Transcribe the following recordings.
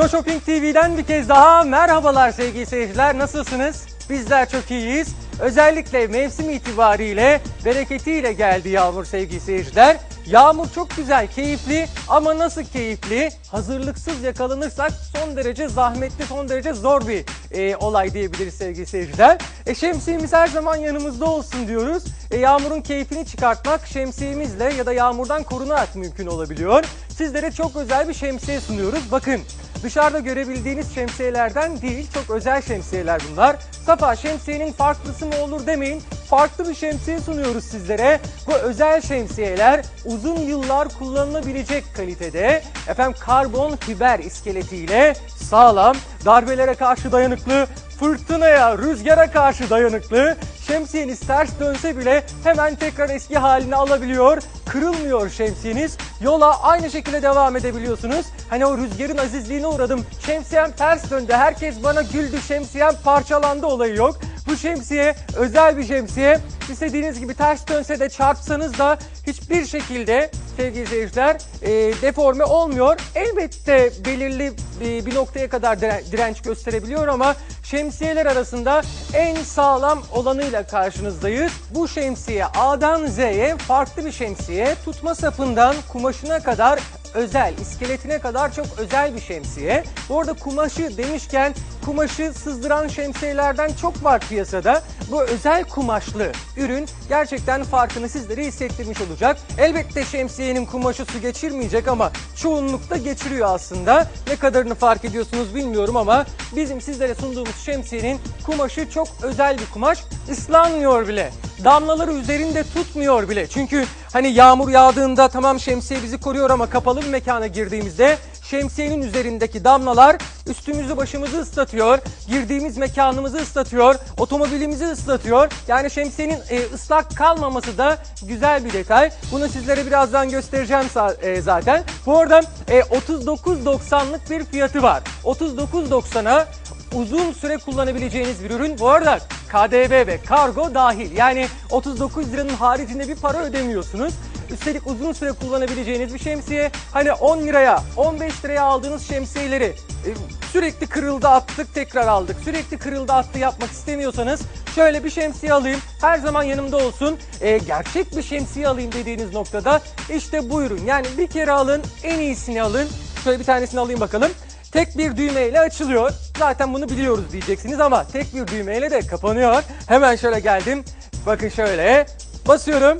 Snow Shopping TV'den bir kez daha merhabalar sevgili seyirciler. Nasılsınız? Bizler çok iyiyiz. Özellikle mevsim itibariyle bereketiyle geldi yağmur sevgili seyirciler. Yağmur çok güzel, keyifli ama nasıl keyifli? Hazırlıksız yakalanırsak son derece zahmetli, son derece zor bir e, olay diyebiliriz sevgili seyirciler. E, şemsiyemiz her zaman yanımızda olsun diyoruz. E, yağmurun keyfini çıkartmak şemsiyemizle ya da yağmurdan korunarak mümkün olabiliyor. Sizlere çok özel bir şemsiye sunuyoruz. Bakın Dışarıda görebildiğiniz şemsiyelerden değil, çok özel şemsiyeler bunlar. Safa şemsiyenin farklısı mı olur demeyin. Farklı bir şemsiye sunuyoruz sizlere. Bu özel şemsiyeler uzun yıllar kullanılabilecek kalitede. Efendim karbon fiber iskeletiyle sağlam, darbelere karşı dayanıklı, fırtınaya, rüzgara karşı dayanıklı. Şemsiyeniz ters dönse bile hemen tekrar eski halini alabiliyor. Kırılmıyor şemsiyeniz. Yola aynı şekilde devam edebiliyorsunuz. Hani o rüzgarın azizliğine uğradım. Şemsiyem ters döndü. Herkes bana güldü. Şemsiyem parçalandı olayı yok. Bu şemsiye özel bir şemsiye. İstediğiniz gibi ters dönse de çarpsanız da hiçbir şekilde sevgili seyirciler e, deforme olmuyor. Elbette belirli e, bir noktaya kadar dire- direnç gösterebiliyor ama şemsiyeler arasında en sağlam olanıyla karşınızdayız. Bu şemsiye A'dan Z'ye farklı bir şemsiye. Tutma sapından kumaşına kadar özel, iskeletine kadar çok özel bir şemsiye. Bu arada kumaşı demişken kumaşı sızdıran şemsiyelerden çok var piyasada. Bu özel kumaşlı ürün gerçekten farkını sizlere hissettirmiş olacak. Elbette şemsiyenin kumaşı su geçirmeyecek ama çoğunlukta geçiriyor aslında. Ne kadarını fark ediyorsunuz bilmiyorum ama bizim sizlere sunduğumuz şemsiyenin kumaşı çok özel bir kumaş. Islanmıyor bile. Damlaları üzerinde tutmuyor bile. Çünkü hani yağmur yağdığında tamam şemsiye bizi koruyor ama kapalı bir mekana girdiğimizde şemsiyenin üzerindeki damlalar üstümüzü başımızı ıslatıyor, girdiğimiz mekanımızı ıslatıyor, otomobilimizi ıslatıyor. Yani şemsiyenin e, ıslak kalmaması da güzel bir detay. Bunu sizlere birazdan göstereceğim e, zaten. Bu arada e, 39.90'lık bir fiyatı var. 39.90'a uzun süre kullanabileceğiniz bir ürün. Bu arada KDV ve kargo dahil. Yani 39 liranın haricinde bir para ödemiyorsunuz. Üstelik uzun süre kullanabileceğiniz bir şemsiye. Hani 10 liraya, 15 liraya aldığınız şemsiyeleri e, sürekli kırıldı attık tekrar aldık. Sürekli kırıldı attı yapmak istemiyorsanız şöyle bir şemsiye alayım. Her zaman yanımda olsun. E, gerçek bir şemsiye alayım dediğiniz noktada işte bu ürün. Yani bir kere alın, en iyisini alın. Şöyle bir tanesini alayım bakalım. Tek bir düğmeyle açılıyor. Zaten bunu biliyoruz diyeceksiniz ama tek bir düğmeyle de kapanıyor. Hemen şöyle geldim. Bakın şöyle basıyorum.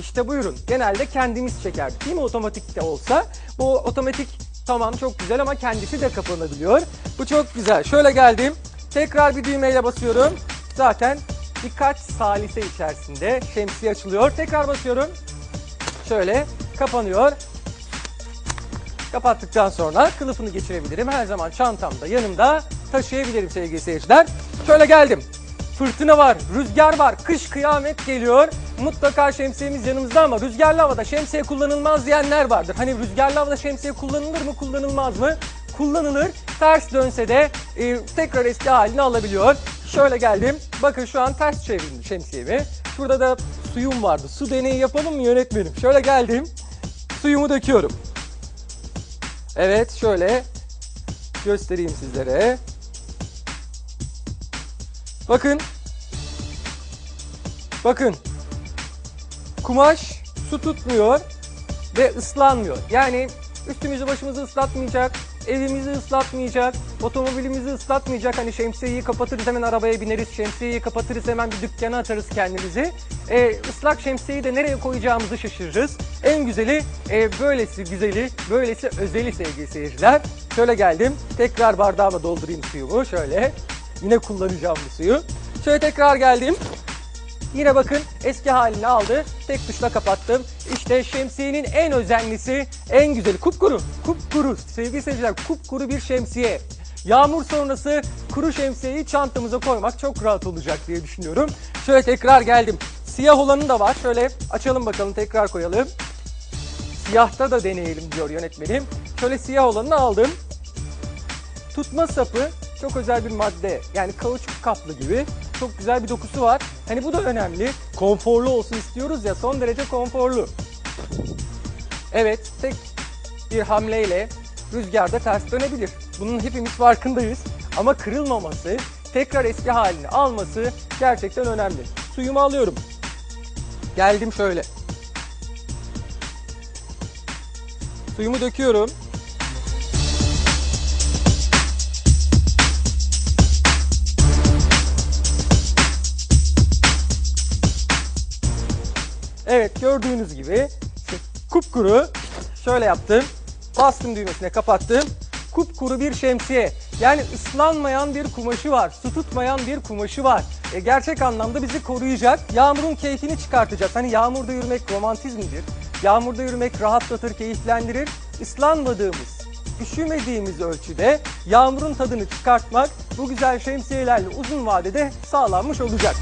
İşte buyurun. Genelde kendimiz çekerdik değil mi otomatik de olsa. Bu otomatik tamam çok güzel ama kendisi de kapanabiliyor. Bu çok güzel. Şöyle geldim. Tekrar bir düğmeyle basıyorum. Zaten birkaç salise içerisinde şemsiye açılıyor. Tekrar basıyorum. Şöyle kapanıyor. Kapattıktan sonra kılıfını geçirebilirim. Her zaman çantamda yanımda taşıyabilirim sevgili seyirciler. Şöyle geldim. Fırtına var, rüzgar var, kış kıyamet geliyor. Mutlaka şemsiyemiz yanımızda ama rüzgarlı havada şemsiye kullanılmaz diyenler vardır. Hani rüzgarlı havada şemsiye kullanılır mı, kullanılmaz mı? Kullanılır. Ters dönse de e, tekrar eski halini alabiliyor. Şöyle geldim. Bakın şu an ters çevirdim şemsiyemi. Şurada da suyum vardı. Su deneyi yapalım mı yönetmenim? Şöyle geldim. Suyumu döküyorum. Evet şöyle göstereyim sizlere. Bakın. Bakın. Kumaş su tutmuyor ve ıslanmıyor. Yani üstümüzü başımızı ıslatmayacak, evimizi ıslatmayacak, otomobilimizi ıslatmayacak. Hani şemsiyeyi kapatırız hemen arabaya bineriz, şemsiyeyi kapatırız hemen bir dükkana atarız kendimizi. Ee, ıslak şemsiyeyi de nereye koyacağımızı şaşırırız. En güzeli e, böylesi güzeli, böylesi özeli sevgili seyirciler. Şöyle geldim, tekrar bardağıma doldurayım suyumu şöyle. Yine kullanacağım bu suyu. Şöyle tekrar geldim. Yine bakın eski halini aldı. Tek tuşla kapattım. İşte şemsiyenin en özenlisi, en güzeli. Kupkuru, kupkuru. Sevgili seyirciler kupkuru bir şemsiye. Yağmur sonrası kuru şemsiyeyi çantamıza koymak çok rahat olacak diye düşünüyorum. Şöyle tekrar geldim. Siyah olanı da var. Şöyle açalım bakalım tekrar koyalım. Siyahta da deneyelim diyor yönetmenim. Şöyle siyah olanını aldım. Tutma sapı çok özel bir madde. Yani kauçuk kaplı gibi. Çok güzel bir dokusu var. Hani bu da önemli. Konforlu olsun istiyoruz ya son derece konforlu. Evet tek bir hamleyle rüzgarda ters dönebilir. Bunun hepimiz farkındayız. Ama kırılmaması, tekrar eski halini alması gerçekten önemli. Suyumu alıyorum. Geldim şöyle. Suyumu döküyorum. Evet gördüğünüz gibi kupkuru şöyle yaptım. Bastım düğmesine kapattım. Kupkuru bir şemsiye. Yani ıslanmayan bir kumaşı var. Su tutmayan bir kumaşı var. E, gerçek anlamda bizi koruyacak. Yağmurun keyfini çıkartacak. Hani yağmurda yürümek romantizmdir. Yağmurda yürümek rahatlatır, keyiflendirir. Islanmadığımız, üşümediğimiz ölçüde yağmurun tadını çıkartmak bu güzel şemsiyelerle uzun vadede sağlanmış olacak.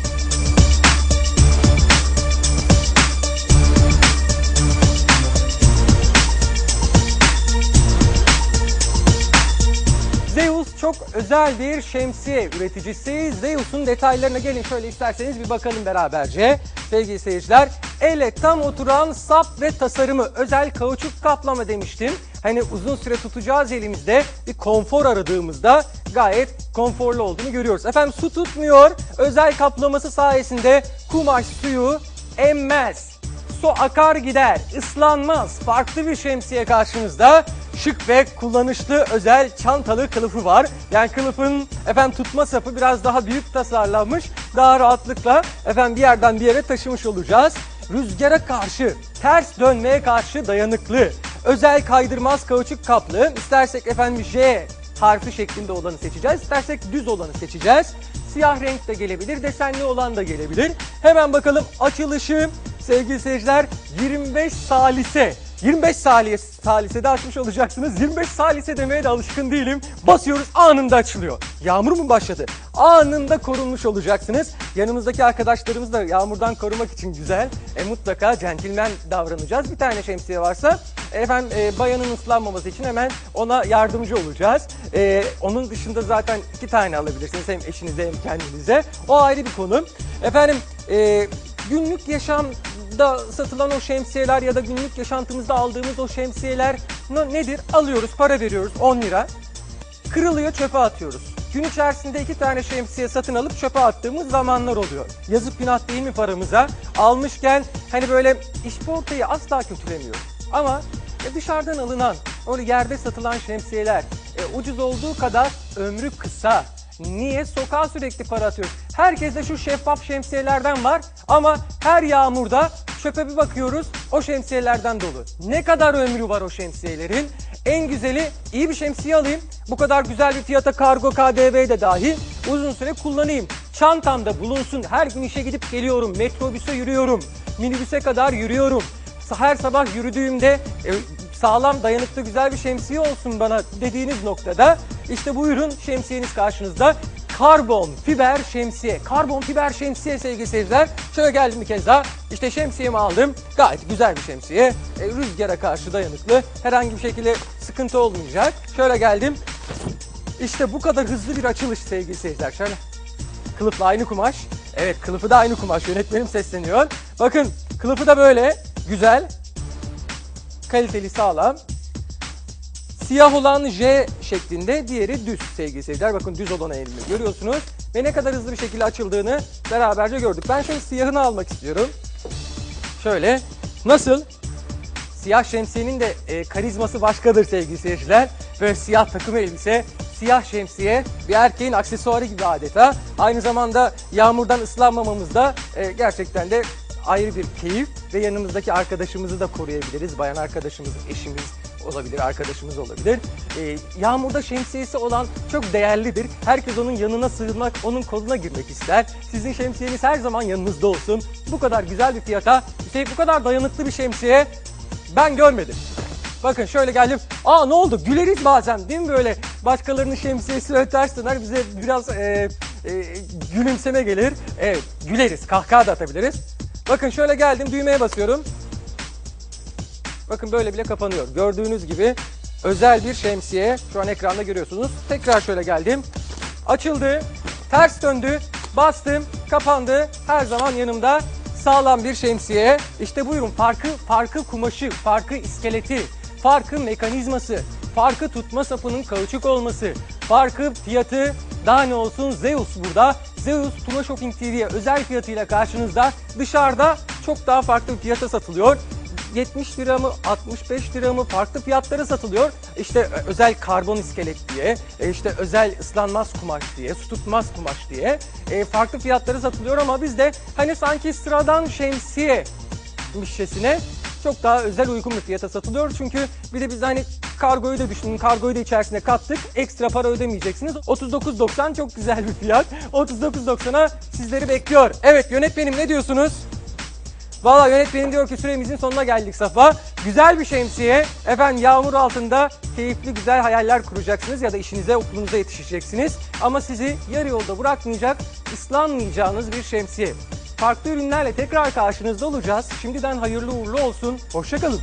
Çok özel bir şemsiye üreticisi. Zeus'un detaylarına gelin şöyle isterseniz bir bakalım beraberce. Sevgili seyirciler, ele tam oturan sap ve tasarımı özel kauçuk kaplama demiştim. Hani uzun süre tutacağız elimizde bir konfor aradığımızda gayet konforlu olduğunu görüyoruz. Efendim su tutmuyor. Özel kaplaması sayesinde kumaş suyu emmez. Su akar gider, ıslanmaz. Farklı bir şemsiye karşınızda. Şık ve kullanışlı özel çantalı kılıfı var. Yani kılıfın efendim tutma sapı biraz daha büyük tasarlanmış. Daha rahatlıkla efendim bir yerden bir yere taşımış olacağız. Rüzgara karşı, ters dönmeye karşı dayanıklı. Özel kaydırmaz kauçuk kaplı. İstersek efendim J harfi şeklinde olanı seçeceğiz. İstersek düz olanı seçeceğiz. Siyah renk de gelebilir, desenli olan da gelebilir. Hemen bakalım açılışı sevgili seyirciler 25 salise. 25 salise, salisede açmış olacaksınız. 25 salise demeye de alışkın değilim. Basıyoruz anında açılıyor. Yağmur mu başladı? Anında korunmuş olacaksınız. Yanımızdaki arkadaşlarımız da yağmurdan korumak için güzel. E, mutlaka centilmen davranacağız. Bir tane şemsiye varsa efendim e, bayanın ıslanmaması için hemen ona yardımcı olacağız. E, onun dışında zaten iki tane alabilirsiniz hem eşinize hem kendinize. O ayrı bir konu. Efendim e, günlük yaşamda satılan o şemsiyeler ya da günlük yaşantımızda aldığımız o şemsiyeler ne- nedir? Alıyoruz, para veriyoruz 10 lira. Kırılıyor, çöpe atıyoruz. Gün içerisinde iki tane şemsiye satın alıp çöpe attığımız zamanlar oluyor. Yazık günah değil mi paramıza? Almışken hani böyle işportayı asla kötülemiyor. Ama e, dışarıdan alınan, öyle yerde satılan şemsiyeler e, ucuz olduğu kadar ömrü kısa. Niye? Sokağa sürekli para atıyoruz. Herkeste şu şeffaf şemsiyelerden var ama her yağmurda çöpe bir bakıyoruz o şemsiyelerden dolu. Ne kadar ömrü var o şemsiyelerin? En güzeli iyi bir şemsiye alayım. Bu kadar güzel bir fiyata kargo KDV de dahil uzun süre kullanayım. Çantamda bulunsun. Her gün işe gidip geliyorum. Metrobüse yürüyorum. Minibüse kadar yürüyorum. Her sabah yürüdüğümde e, sağlam dayanıklı güzel bir şemsiye olsun bana dediğiniz noktada işte buyurun şemsiyeniz karşınızda. Karbon fiber şemsiye. Karbon fiber şemsiye sevgili seyirciler. Şöyle geldim bir kez daha. İşte şemsiyemi aldım. Gayet güzel bir şemsiye. E, rüzgara karşı dayanıklı. Herhangi bir şekilde sıkıntı olmayacak. Şöyle geldim. İşte bu kadar hızlı bir açılış sevgili seyirciler. Şöyle Kılıfla aynı kumaş. Evet kılıfı da aynı kumaş. Yönetmenim sesleniyor. Bakın kılıfı da böyle güzel. Kaliteli sağlam. Siyah olan J şeklinde, diğeri düz sevgili seyirciler. Bakın düz olan elimi görüyorsunuz. Ve ne kadar hızlı bir şekilde açıldığını beraberce gördük. Ben şöyle siyahını almak istiyorum. Şöyle. Nasıl? Siyah şemsiyenin de e, karizması başkadır sevgili seyirciler. Böyle siyah takım elbise, siyah şemsiye bir erkeğin aksesuarı gibi adeta. Aynı zamanda yağmurdan ıslanmamamızda e, gerçekten de ayrı bir keyif ve yanımızdaki arkadaşımızı da koruyabiliriz. Bayan arkadaşımız, eşimiz olabilir, arkadaşımız olabilir. E, yağmurda şemsiyesi olan çok değerlidir. Herkes onun yanına sığınmak, onun koluna girmek ister. Sizin şemsiyeniz her zaman yanınızda olsun. Bu kadar güzel bir fiyata, üstelik bu kadar dayanıklı bir şemsiye ben görmedim. Bakın şöyle geldim. Aa ne oldu? Güleriz bazen değil mi böyle? Başkalarının şemsiyesi öyle ters döner. Bize biraz e, e, gülümseme gelir. Evet güleriz. Kahkaha da atabiliriz. Bakın şöyle geldim. Düğmeye basıyorum. Bakın böyle bile kapanıyor. Gördüğünüz gibi özel bir şemsiye. Şu an ekranda görüyorsunuz. Tekrar şöyle geldim. Açıldı. Ters döndü. Bastım. Kapandı. Her zaman yanımda sağlam bir şemsiye. İşte buyurun farkı, farkı kumaşı, farkı iskeleti, farkı mekanizması, farkı tutma sapının kauçuk olması. Farkı fiyatı daha ne olsun Zeus burada. Zeus Tuna Shopping TV'ye özel fiyatıyla karşınızda. Dışarıda çok daha farklı bir fiyata satılıyor. 70 lira mı 65 lira mı farklı fiyatlara satılıyor. İşte e, özel karbon iskelet diye, e, işte özel ıslanmaz kumaş diye, su tutmaz kumaş diye e, farklı fiyatlara satılıyor ama bizde hani sanki sıradan şemsiye mişesine çok daha özel uygun bir fiyata satılıyor. Çünkü bir de biz hani kargoyu da düşünün, kargoyu da içerisine kattık. Ekstra para ödemeyeceksiniz. 39.90 çok güzel bir fiyat. 39.90'a sizleri bekliyor. Evet yönetmenim ne diyorsunuz? Valla yönetmenim diyor ki süremizin sonuna geldik Safa. Güzel bir şemsiye. Efendim yağmur altında keyifli güzel hayaller kuracaksınız ya da işinize okulunuza yetişeceksiniz. Ama sizi yarı yolda bırakmayacak, ıslanmayacağınız bir şemsiye. Farklı ürünlerle tekrar karşınızda olacağız. Şimdiden hayırlı uğurlu olsun. Hoşçakalın.